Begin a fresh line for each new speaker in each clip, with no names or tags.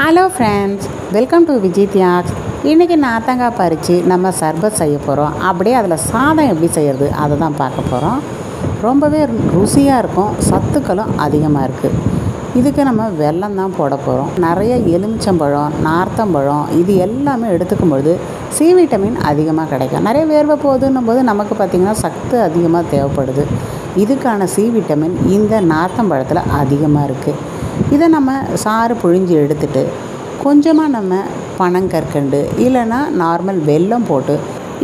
Hello friends welcome to Vijay தியாக்ஸ் இன்றைக்கி நாத்தங்காய் பறித்து நம்ம சர்பத் செய்ய போகிறோம் அப்படியே அதில் சாதம் எப்படி செய்கிறது அதை தான் பார்க்க போகிறோம் ரொம்பவே ருசியாக இருக்கும். சத்துக்களும் அதிகமாக இருக்குது இதுக்கு நம்ம வெல்லம் தான் போட போகிறோம் நிறைய எலுமிச்சம்பழம் நார்த்தம்பழம் இது எல்லாமே எடுத்துக்கும் பொழுது சி விட்டமின் அதிகமாக கிடைக்கும். நிறைய வேர்வை போகுதுன்னும் போது நமக்கு பார்த்திங்கன்னா சத்து அதிகமாக தேவைப்படுது. இதுக்கான சி விட்டமின் இந்த நார்த்தம்பழத்தில் அதிகமாக இருக்குது இதை நம்ம சாறு புழிஞ்சு எடுத்துட்டு கொஞ்சமாக நம்ம பனங்கற்கண்டு இல்லைன்னா நார்மல் வெல்லம் போட்டு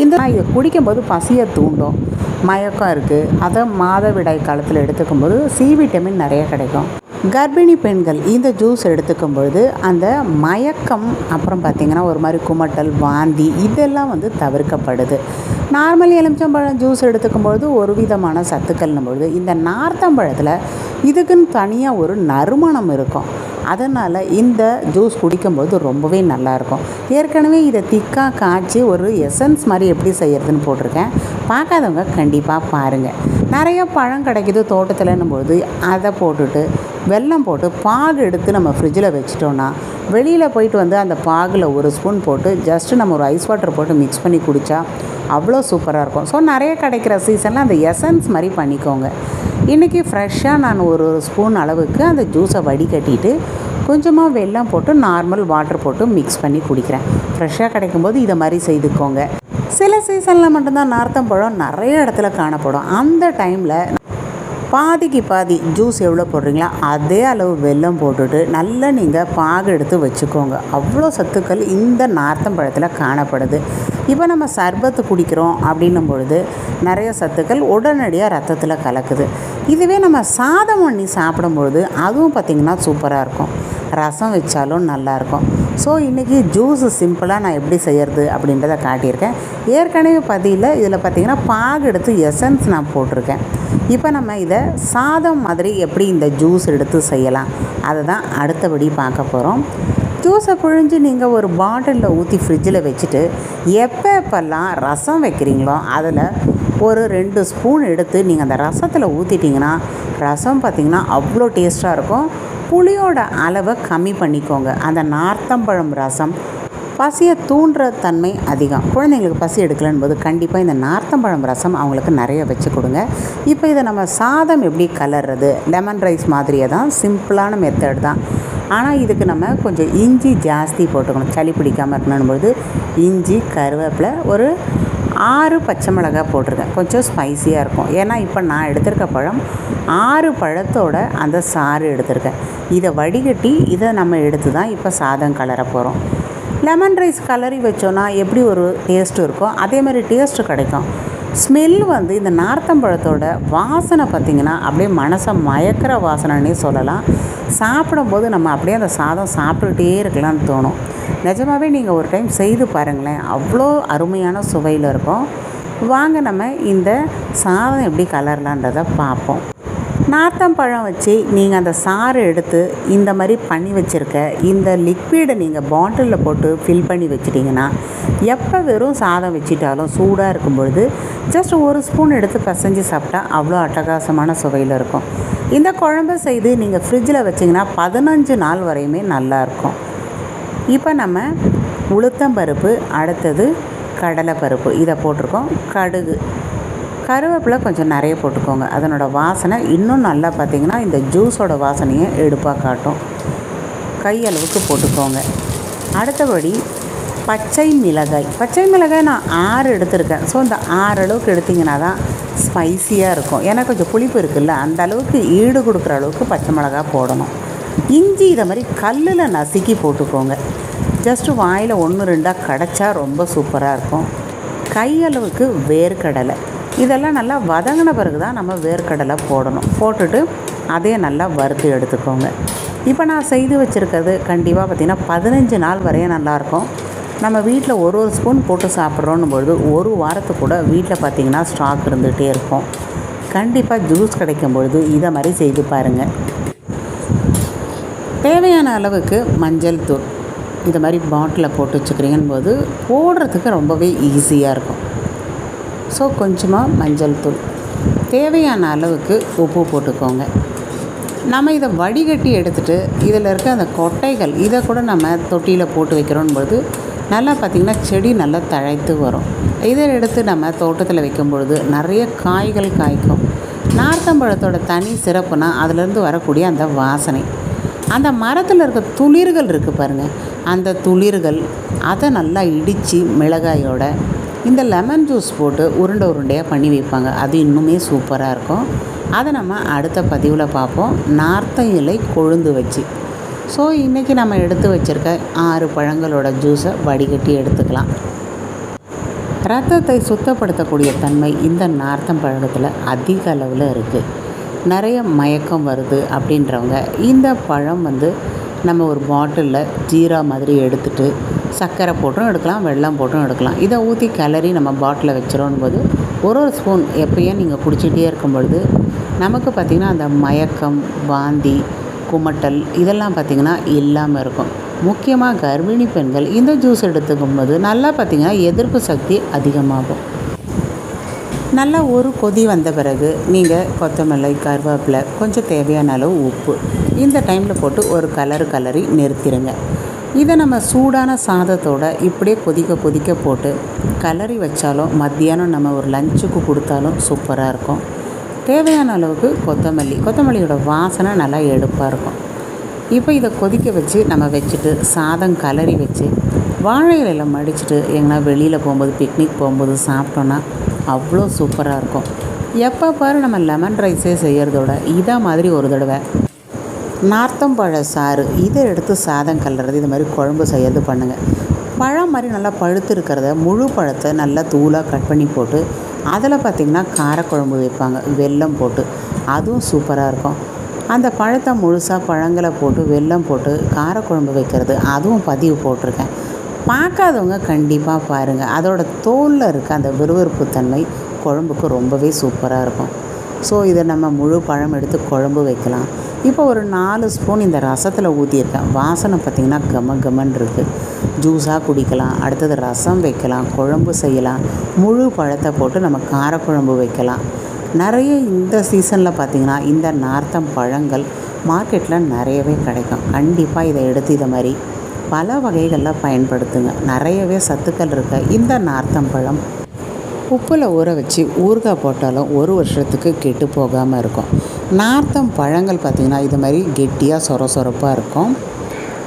இந்த இதை குடிக்கும்போது பசியை தூண்டும். மயக்கம் இருக்குது அதை மாதவிடாய் காலத்தில் எடுத்துக்கும்போது சி விட்டமின் நிறைய கிடைக்கும். கர்ப்பிணி பெண்கள் இந்த ஜூஸ் எடுத்துக்கும் பொழுது அந்த மயக்கம் அப்புறம் பார்த்திங்கன்னா ஒரு மாதிரி குமட்டல் வாந்தி இதெல்லாம் வந்து தவிர்க்கப்படுது. நார்மல் எலுமிச்சம்பழம் ஜூஸ் எடுத்துக்கும் பொழுது ஒரு விதமான சத்துக்கள்னும் பொழுது இந்த நார்த்தம்பழத்தில் இதுக்குன்னு தனியாக ஒரு நறுமணம் இருக்கும். அதனால் இந்த ஜூஸ் குடிக்கும்போது ரொம்பவே நல்லாயிருக்கும். ஏற்கனவே இதை திக்காக காய்ச்சி ஒரு எசன்ஸ் மாதிரி எப்படி செய்கிறதுன்னு போட்டிருக்கேன். பார்க்காதவங்க கண்டிப்பாக பாருங்கள் நிறைய பழம் கிடைக்கிது தோட்டத்தில்னும் போது அதை போட்டுட்டு வெல்லம் போட்டு பாகு எடுத்து நம்ம ஃப்ரிட்ஜில் வச்சிட்டோன்னா வெளியில் போயிட்டு வந்து அந்த பாகில் ஒரு ஸ்பூன் போட்டு ஜஸ்ட்டு நம்ம ஒரு ஐஸ் வாட்டர் போட்டு மிக்ஸ் பண்ணி குடித்தா அவ்வளோ சூப்பராக இருக்கும். ஸோ நிறைய கிடைக்கிற சீசனில் அந்த எசன்ஸ் மாதிரி பண்ணிக்கோங்க. இன்றைக்கி ஃப்ரெஷ்ஷாக நான் ஒரு ஒரு ஸ்பூன் அளவுக்கு அந்த ஜூஸை வடிகட்டிட்டு கொஞ்சமாக வெல்லம் போட்டு நார்மல் வாட்டர் போட்டு மிக்ஸ் பண்ணி குடிக்கிறேன். ஃப்ரெஷ்ஷாக கிடைக்கும்போது இதை மாதிரி செய்துக்கோங்க. சில சீசனில் மட்டும்தான் நார்த்தம்பழம் நிறைய இடத்துல காணப்படும். அந்த டைமில் பாதிக்கு பாதி ஜூஸ் எவ்வளோ போடுறீங்களோ அதே அளவு வெல்லம் போட்டுட்டு நல்லா நீங்கள் பாகு எடுத்து வச்சுக்கோங்க. அவ்வளோ சத்துக்கள் இந்த நார்த்தம்பழத்தில் காணப்படுது. இப்போ நம்ம சர்பத்து குடிக்கிறோம் அப்படின்னும் பொழுது நிறைய சத்துக்கள் உடனடியாக ரத்தத்தில் கலக்குது. இதுவே நம்ம சாதம் பண்ணி சாப்பிடும்பொழுது அதுவும் பார்த்திங்கன்னா சூப்பராக இருக்கும். ரசம் வச்சாலும் நல்லாயிருக்கும். ஸோ இன்றைக்கி ஜூஸு சிம்பிளாக நான் எப்படி செய்கிறது அப்படின்றத காட்டியிருக்கேன். ஏற்கனவே பதியில் இதில் பார்த்திங்கன்னா பாகு எடுத்து எசன்ஸ் நான் போட்டிருக்கேன். இப்போ நம்ம இதை சாதம் மாதிரி எப்படி இந்த ஜூஸ் எடுத்து செய்யலாம்? அதை தான் அடுத்தபடி பார்க்க போகிறோம் ஜூஸை புழிஞ்சு நீங்கள் ஒரு பாட்டிலில் ஊற்றி ஃப்ரிட்ஜில் வச்சுட்டு எப்போ எப்பெல்லாம் ரசம் வைக்கிறீங்களோ அதில் ஒரு ரெண்டு ஸ்பூன் எடுத்து நீங்கள் அந்த ரசத்தில் ஊற்றிட்டிங்கன்னா ரசம் பார்த்திங்கன்னா அவ்வளோ டேஸ்ட்டாக இருக்கும். புளியோட அளவை கம்மி பண்ணிக்கோங்க. அந்த நார்த்தம்பழம் ரசம் பசியை தூண்டுற தன்மை அதிகம். குழந்தைங்களுக்கு பசி எடுக்கலன்னு போது கண்டிப்பாக இந்த நார்த்தம்பழம் ரசம் அவங்களுக்கு நிறைய வச்சு கொடுங்க. இப்போ இதை நம்ம சாதம் எப்படி கலர்றது? லெமன் ரைஸ் மாதிரியே தான் சிம்பிளான மெத்தட் தான். ஆனால் இதுக்கு நம்ம கொஞ்சம் இஞ்சி ஜாஸ்தி போட்டுக்கணும். சளி பிடிக்காமல் இருக்கணும்பொழுது இஞ்சி கருவேப்பிலை ஒரு ஆறு பச்சை மிளகாய் போட்டிருக்கேன். கொஞ்சம் ஸ்பைஸியாக இருக்கும். ஏன்னா இப்போ நான் எடுத்திருக்க பழம் ஆறு பழத்தோட அந்த சாறு எடுத்திருக்கேன். இதை வடிகட்டி இதை நம்ம எடுத்து தான் இப்போ சாதம் கலர போகிறோம் லெமன் ரைஸ் கலரி வச்சோன்னா எப்படி ஒரு டேஸ்ட்டு இருக்கோ அதே மாதிரி டேஸ்ட்டு கிடைக்கும். ஸ்மெல் வந்து இந்த நார்த்தம்பழத்தோட வாசனை பார்த்திங்கன்னா அப்படியே மனசை மயக்கிற வாசனைன்னே சொல்லலாம். சாப்பிடும்போது நம்ம அப்படியே அந்த சாதம் சாப்பிட்டுட்டே இருக்கலாம்னு தோணும். நிஜமாகவே நீங்கள் ஒரு டைம் செய்து பாருங்களேன். அவ்வளோ அருமையான சுவையில் இருக்கும். வாங்க நம்ம இந்த சாதம் எப்படி கலரலான்றதை பார்ப்போம். நார்த்தம்பழம் வச்சு நீங்கள் அந்த சாறு எடுத்து இந்த மாதிரி பண்ணி வச்சுருக்க இந்த லிக்விடை நீங்கள் பாட்டிலில் போட்டு ஃபில் பண்ணி வச்சிட்டிங்கன்னா எப்போ வெறும் சாதம் வச்சிட்டாலும் சூடாக இருக்கும் பொழுது ஜஸ்ட் ஒரு ஸ்பூன் எடுத்து பசைஞ்சு சாப்பிட்டா அவ்வளோ அட்டகாசமான சுவையில் இருக்கும். இந்த குழம்பு செய்து நீங்கள் ஃப்ரிட்ஜில் வச்சிங்கன்னா பதினஞ்சு நாள் வரையுமே நல்லாயிருக்கும் இப்போ நம்ம உளுத்தம்பருப்பு அடுத்தது கடலைப்பருப்பு இதை போட்டிருக்கோம். கடுகு. கருவேப்பிலை கொஞ்சம் நிறைய போட்டுக்கோங்க. அதனோட வாசனை இன்னும் நல்லா பார்த்திங்கன்னா இந்த ஜூஸோட வாசனையை எடுப்பாக காட்டும். கையளவுக்கு போட்டுக்கோங்க. அடுத்தபடி பச்சை மிளகாய். பச்சை மிளகாய் நான் ஆறு எடுத்திருக்கேன். ஸோ இந்த ஆறு அளவுக்கு எடுத்திங்கன்னா தான் ஸ்பைஸியாக இருக்கும். ஏன்னா கொஞ்சம் புளிப்பு இருக்குல்ல. அந்த அளவுக்கு ஈடு கொடுக்குற அளவுக்கு பச்சை மிளகாய் போடணும். இஞ்சி இதை மாதிரி கல்லில் நசுக்கி போட்டுக்கோங்க. ஜஸ்ட்டு வாயில் ஒன்று ரெண்டாக கிடச்சா ரொம்ப சூப்பராக இருக்கும். கையளவுக்கு வேர்க்கடலை. இதெல்லாம் நல்லா வதங்கின பிறகு தான் நம்ம வேர்க்கடலை போடணும். போட்டுட்டு அதையே நல்லா வறுத்து எடுத்துக்கோங்க. இப்போ நான் செய்து வச்சுருக்கிறது கண்டிப்பாக பார்த்திங்கன்னா பதினஞ்சு நாள் வரையும் நல்லாயிருக்கும். நம்ம வீட்டில் ஒரு ஒரு ஸ்பூன் போட்டு சாப்பிட்றோன்னும் பொழுது ஒரு வாரத்துக்கு கூட வீட்டில் பார்த்திங்கன்னா ஸ்டாக் இருந்துகிட்டே இருக்கும். கண்டிப்பாக ஜூஸ் கிடைக்கும் பொழுது இதை மாதிரி செய்து பாருங்கள் தேவையான அளவுக்கு மஞ்சள் தூள் இந்த மாதிரி பாட்டிலில் போட்டு வச்சுக்கிறீங்கன்னு போது போடுறதுக்கு ரொம்பவே ஈஸியாக இருக்கும். ஸோ கொஞ்சமாக மஞ்சள் தூள். தேவையான அளவுக்கு உப்பு போட்டுக்கோங்க. நம்ம இதை வடிகட்டி எடுத்துட்டு இதில் இருக்க அந்த கொட்டைகள் இதை கூட நம்ம தொட்டியில் போட்டு வைக்கிறோம் பொழுது நல்லா பார்த்திங்கன்னா செடி நல்லா தழைத்து வரும். இதை எடுத்து நம்ம தோட்டத்தில் வைக்கும் பொழுது நிறைய காய்கள் காய்க்கும். நார்த்தம்பழத்தோட தனி சிறப்புனா அதுலேருந்து வரக்கூடிய அந்த வாசனை. அந்த மரத்தில் இருக்க துளிர்கள் இருக்குது பாருங்கள் அந்த துளிர்கள் அதை நல்லா இடித்து மிளகாயோட இந்த லெமன் ஜூஸ் போட்டு உருண்டை உருண்டையாக பண்ணி வைப்பாங்க. அது இன்னுமே சூப்பராக இருக்கும். அதை நம்ம அடுத்த பதிவில் பார்ப்போம். நார்த்த இலை கொழுந்து வச்சு. ஸோ இன்றைக்கி நம்ம எடுத்து வச்சுருக்க ஆறு பழங்களோட ஜூஸை வடிகட்டி எடுத்துக்கலாம். ரத்தத்தை சுத்தப்படுத்தக்கூடிய தன்மை இந்த நார்த்தம் பழத்தில் அதிக அளவில் இருக்குது நிறைய மயக்கம் வருது அப்படின்றவங்க இந்த பழம் வந்து நம்ம ஒரு பாட்டிலில் ஜீரா மாதிரி எடுத்துகிட்டு சர்க்கரை போட்டும் எடுக்கலாம் வெள்ளம் போட்டும் எடுக்கலாம். இதை ஊற்றி கிளறி நம்ம பாட்டிலில் வச்சிரோம் போது ஒரு ஒரு ஸ்பூன் எப்பயும் நீங்கள் குடிச்சிட்டே இருக்கும் பொழுது நமக்கு பார்த்திங்கன்னா அந்த மயக்கம் வாந்தி குமட்டல் இதெல்லாம் பார்த்திங்கன்னா இல்லாமல் இருக்கும். முக்கியமாக கர்ப்பிணி பெண்கள் இந்த ஜூஸ் எடுத்துக்கும் போது நல்லா பார்த்திங்கன்னா எதிர்ப்பு சக்தி அதிகமாகும். நல்லா ஒரு கொதி வந்த பிறகு நீங்கள் கொத்தமல்லி கருவேப்பிலை கொஞ்சம் தேவையான அளவு உப்பு இந்த டைமில் போட்டு ஒரு கலர் கலரி நிறுத்திடுங்க இதை நம்ம சூடான சாதத்தோடு இப்படியே கொதிக்க கொதிக்க போட்டு கலரி வச்சாலும் மத்தியானம் நம்ம ஒரு லஞ்சுக்கு கொடுத்தாலும் சூப்பராக இருக்கும். தேவையான அளவுக்கு கொத்தமல்லி கொத்தமல்லியோட வாசனை நல்லா எடுப்பாக இருக்கும். இப்போ இதை கொதிக்க வச்சு நம்ம வச்சுட்டு சாதம் கலரி வச்சு வாழை இலையில் மடிச்சுட்டு எங்கன்னா வெளியில் போகும்போது பிக்னிக் போகும்போது சாப்பிட்டோன்னா அவ்வளோ சூப்பராக இருக்கும். எப்போ பாரு நம்ம லெமன் ரைஸே செய்கிறதோட இதை மாதிரி ஒரு தடவை நார்த்தம்பழ சாறு இதை எடுத்து சாதம் கல்லுறது இது மாதிரி குழம்பு செய்கிறது பண்ணுங்கள் பழம் மாதிரி நல்லா பழுத்து இருக்கிறத முழு பழத்தை நல்லா தூளாக கட் பண்ணி போட்டு அதில் பார்த்திங்கன்னா காரக்குழம்பு வைப்பாங்க வெல்லம் போட்டு. அதுவும் சூப்பராக இருக்கும். அந்த பழத்தை முழுசாக பழங்களை போட்டு வெல்லம் போட்டு காரக்குழம்பு வைக்கிறது அதுவும் பதிவு போட்டிருக்கேன். பார்க்காதவங்க கண்டிப்பாக பாருங்கள் அதோட தோலில் இருக்க அந்த விறுவிறுப்பு தன்மை குழம்புக்கு ரொம்பவே சூப்பராக இருக்கும். ஸோ இதை நம்ம முழு பழம் எடுத்து குழம்பு வைக்கலாம். இப்போ ஒரு நாலு ஸ்பூன் இந்த ரசத்தில் ஊற்றியிருக்கேன் வாசனை பார்த்திங்கன்னா கம கமன் இருக்குது ஜூஸாக குடிக்கலாம். அடுத்தது ரசம் வைக்கலாம். குழம்பு செய்யலாம். முழு பழத்தை போட்டு நம்ம காரக்குழம்பு வைக்கலாம். நிறைய இந்த சீசனில் பார்த்திங்கன்னா இந்த நார்த்தம் பழங்கள் மார்க்கெட்டில் நிறையவே கிடைக்கும். கண்டிப்பாக இதை எடுத்து இதை மாதிரி பல வகைகளில் பயன்படுத்துங்க. நிறையவே சத்துக்கள் இருக்க. இந்த நார்த்தம் பழம் உப்பில் ஊற வச்சு ஊறுகாய் போட்டாலும் ஒரு வருஷத்துக்கு கெட்டு போகாமல் இருக்கும். நார்த்தம் பழங்கள் பார்த்திங்கன்னா இது மாதிரி கெட்டியாக சொர சொரப்பாக இருக்கும்.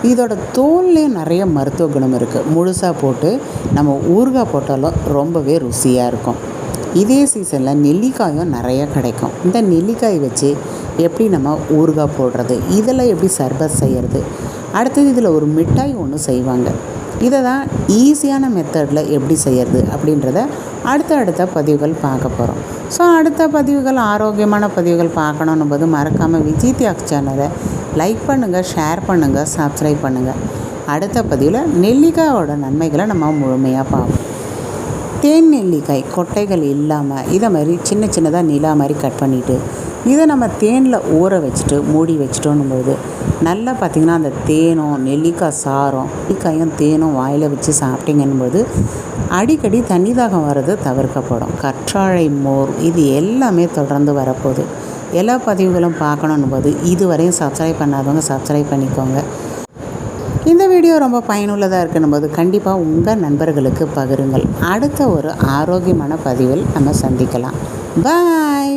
இதோட தோல்லையும் நிறைய மருத்துவ குணம் இருக்குது முழுசாக போட்டு நம்ம ஊறுகாய் போட்டாலும் ரொம்பவே ருசியாக இருக்கும். இதே சீசனில் நெல்லிக்காயும் நிறைய கிடைக்கும். இந்த நெல்லிக்காய் வச்சு எப்படி நம்ம ஊறுகாய் போடுறது? இதில் எப்படி சர்பத் செய்கிறது அடுத்தது இதில் ஒரு மிட்டாய் ஒன்று செய்வாங்க. இதை தான் ஈஸியான மெத்தடில் எப்படி செய்கிறது அப்படின்றத அடுத்த அடுத்த பதிவுகள் பார்க்க போகிறோம் ஸோ அடுத்த பதிவுகள் ஆரோக்கியமான பதிவுகள் பார்க்கணும் போது மறக்காமல் விஜய் தியாக் சேனலை லைக் பண்ணுங்கள் ஷேர் பண்ணுங்கள் சப்ஸ்கிரைப் பண்ணுங்கள் அடுத்த பதிவில் நெல்லிக்காயோட நன்மைகளை நம்ம முழுமையாக பார்ப்போம். தேன் நெல்லிக்காய் கொட்டைகள் இல்லாமல் இதை மாதிரி சின்ன சின்னதாக நிலா மாதிரி கட் பண்ணிவிட்டு இதை நம்ம தேனில் ஊற வச்சுட்டு மூடி வச்சிட்டோன்னும் போது நல்லா பார்த்திங்கன்னா அந்த தேனும் நெல்லிக்காய் சாரம் நெல்லிக்காயும் தேனும் வாயில் வச்சு சாப்பிட்டீங்கன்னும்போது அடிக்கடி தண்ணி தாகம் வர்றது தவிர்க்கப்படும். கற்றாழை மோர் இது எல்லாமே தொடர்ந்து வரப்போகுது. எல்லா பதிவுகளும் பார்க்கணுன்னும் போது இதுவரையும் சப்ஸ்கிரைப் பண்ணாதவங்க சப்ஸ்கிரைப் பண்ணிக்கோங்க. இந்த வீடியோ ரொம்ப பயனுள்ளதாக இருக்கணும் போது கண்டிப்பாக உங்கள் நண்பர்களுக்கு பகிருங்கள். அடுத்த ஒரு ஆரோக்கியமான பதிவில் நம்ம சந்திக்கலாம். பாய்